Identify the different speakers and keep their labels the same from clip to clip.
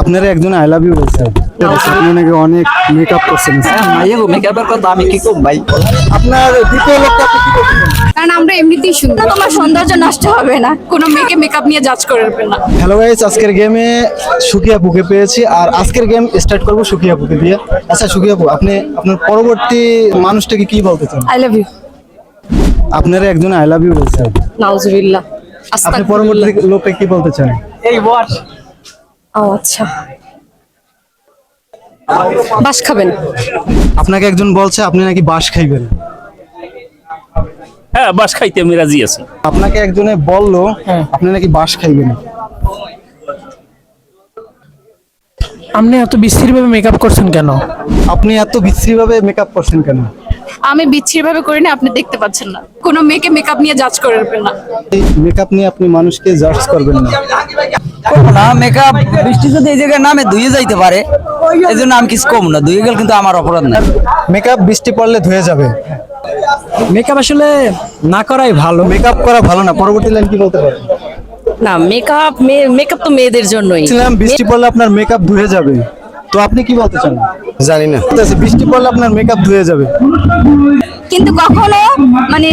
Speaker 1: আপনারা একজন I love you বলছেন আপনি নাকি অনেক মেকআপ করছেন।
Speaker 2: মাইয়া গো মেকআপের কথা আমি কি কম ভাই?
Speaker 1: আপনার দ্বিতীয় লোকটা আপনি কি করছেন?
Speaker 3: কারণ আমরা এমনিতেই সুন্দর। তোমার সৌন্দর্য নষ্ট হবে না। কোনো মেয়েকে মেকআপ নিয়ে জাজ করবে না।
Speaker 1: হ্যালো গাইস আজকের গেমে সুকিয়া পুকে পেয়েছি। আর আজকের গেম স্টার্ট করব সুকিয়া পুকে দিয়ে। আচ্ছা সুকিয়া পু আপনি আপনার পরবর্তী মানুষটাকে কি বলতে চান?
Speaker 3: আই লাভ ইউ
Speaker 1: আপনারা একজন আই লাভ ইউ বলছেন
Speaker 3: নাউজুবিল্লাহ।
Speaker 1: আপনি পরবর্তী লোকটা কি বলতে চান?
Speaker 2: এই বস।
Speaker 3: ও আচ্ছা। বাস খাবেন?
Speaker 1: আপনাকে একজন বলছে আপনি নাকি বাস খাইবেন।
Speaker 4: হ্যাঁ বাস খাইতে আমি রাজি আছি।
Speaker 1: আপনাকে একজনে বলল আপনি নাকি বাস খাইবেন।
Speaker 5: আপনি এত বিস্তৃতভাবে মেকআপ করছেন কেন?
Speaker 1: আপনি এত বিশ্রী ভাবে মেকআপ করছেন কেন?
Speaker 3: আমি বিচ্ছির ভাবে করি না আপনি দেখতে পাচ্ছেন না। কোনো মেয়েকে মেকআপ নিয়ে জাজ করবে না।
Speaker 1: এই মেকআপ নিয়ে আপনি মানুষকে জাজ করবেন না।
Speaker 2: না মেকআপ বৃষ্টি যদি এই জায়গায় নামে ধুয়ে যাইতে পারে এই জন্য আমি কিছু কম না ধুয়ে গেল কিন্তু আমার অপরাধ না
Speaker 1: মেকআপ বৃষ্টি পড়লে ধুয়ে যাবে।
Speaker 5: মেকআপ আসলে না করাই ভালো।
Speaker 1: মেকআপ করা ভালো না পরবর্তী লাইন কি বলতে পারেন
Speaker 6: না মেকআপ মেকআপ তো মেয়েদের জন্যই।
Speaker 1: বৃষ্টি পড়লে আপনার মেকআপ ধুয়ে যাবে। তো আপনি কি বলতে চান? জানি না। ঠিক আছে বৃষ্টি পড়লে আপনার মেকআপ ধুয়ে যাবে।
Speaker 3: কিন্তু কখনো মানে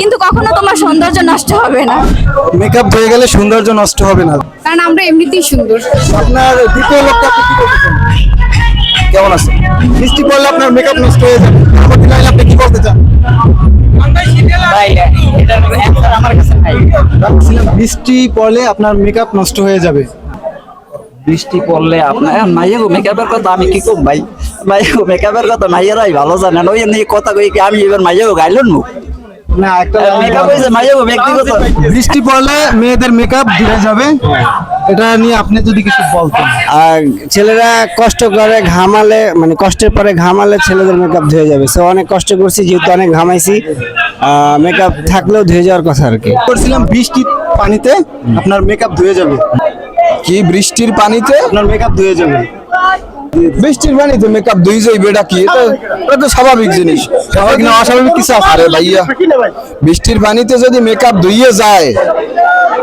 Speaker 3: কিন্তু কখনো তোমার সৌন্দর্য নষ্ট হবে না।
Speaker 1: মেকআপ ধুয়ে গেলে সৌন্দর্য নষ্ট হবে না।
Speaker 3: কারণ আমরা এমনিতেই সুন্দর।
Speaker 1: আপনার দ্বিতীয় লোকটা আপনি কি বলতে চান? কেমন আছে? বৃষ্টি পড়লে আপনার মেকআপ নষ্ট হয়ে যাবে। আপনি কি বলতে চান? বৃষ্টি পড়লে আপনার মেকআপ নষ্ট হয়ে যাবে।
Speaker 2: বৃষ্টি পড়লে আপনার মাইয়া গো মেকআপের কথা আমি কি কম ভাই? মাইয়া গো মেকআপের কথা মাইয়ারাই ভালো জানেন ওই নিয়ে কথা কই কি আমি এবার মাইয়া গো গাইলন মুখ
Speaker 1: না একটা
Speaker 2: মেকআপ হয়েছে মাইয়া গো ব্যক্তিগত।
Speaker 1: বৃষ্টি পড়লে মেয়েদের মেকআপ ধুয়ে যাবে। এটা নিয়ে আপনি যদি কিছু বলতেন।
Speaker 7: আর ছেলেরা কষ্ট করে ঘামালে মানে কষ্টের পরে ঘামালে ছেলেদের মেকআপ ধুয়ে যাবে। সো অনেক কষ্ট করছি যেহেতু অনেক ঘামাইছি মেকআপ থাকলেও ধুয়ে যাওয়ার কথা আর কি।
Speaker 1: করছিলাম বৃষ্টির পানিতে আপনার মেকআপ ধুয়ে যাবে।
Speaker 8: কি বৃষ্টির পানিতে?
Speaker 1: আপনার মেকআপ ধুয়ে যাবে।
Speaker 8: বৃষ্টির পানিতে মেকআপ ধুই যাইবে এটা কি? এটা তো স্বাভাবিক জিনিস। স্বাভাবিক না অস্বাভাবিক কিছু আরে ভাইয়া। বৃষ্টির পানিতে যদি মেকআপ ধুইয়ে যায়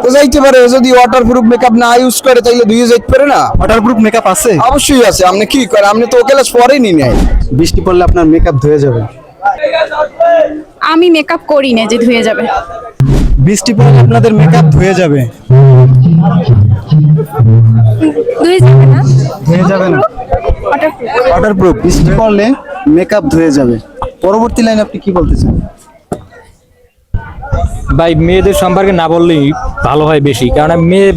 Speaker 8: তো যাইতে পারে যদি ওয়াটারপ্রুফ মেকআপ না ইউজ করে তাইলে ধুইয়ে যাইতে পারে না?
Speaker 1: ওয়াটারপ্রুফ মেকআপ আছে?
Speaker 8: অবশ্যই আছে আপনি কি করে আপনি তো ওকে পরেনি নাই
Speaker 1: বৃষ্টি পড়লে আপনার মেকআপ ধুয়ে যাবে।
Speaker 3: আমি মেকআপ করি না যে ধুয়ে যাবে।
Speaker 1: বৃষ্টি পড়লে আপনাদের মেকআপ ধুয়ে যাবে।
Speaker 3: ধুয়ে যাবে না?
Speaker 1: ধুয়ে যাবে না। ওয়াটারপ্রুফ বৃষ্টি পড়লে মেকআপ ধুয়ে যাবে। পরবর্তী লাইন আপনি কি বলতে চান?
Speaker 5: ভাই মেয়েদের সম্পর্কে না বললেই ভালো হয় বেশি কারণ আমি মেয়ে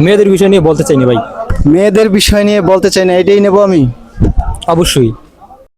Speaker 5: মেয়েদের বিষয় নিয়ে বলতে চাইনি ভাই।
Speaker 1: মেয়েদের বিষয় নিয়ে বলতে চাই না এটাই নেব আমি।
Speaker 5: অবশ্যই।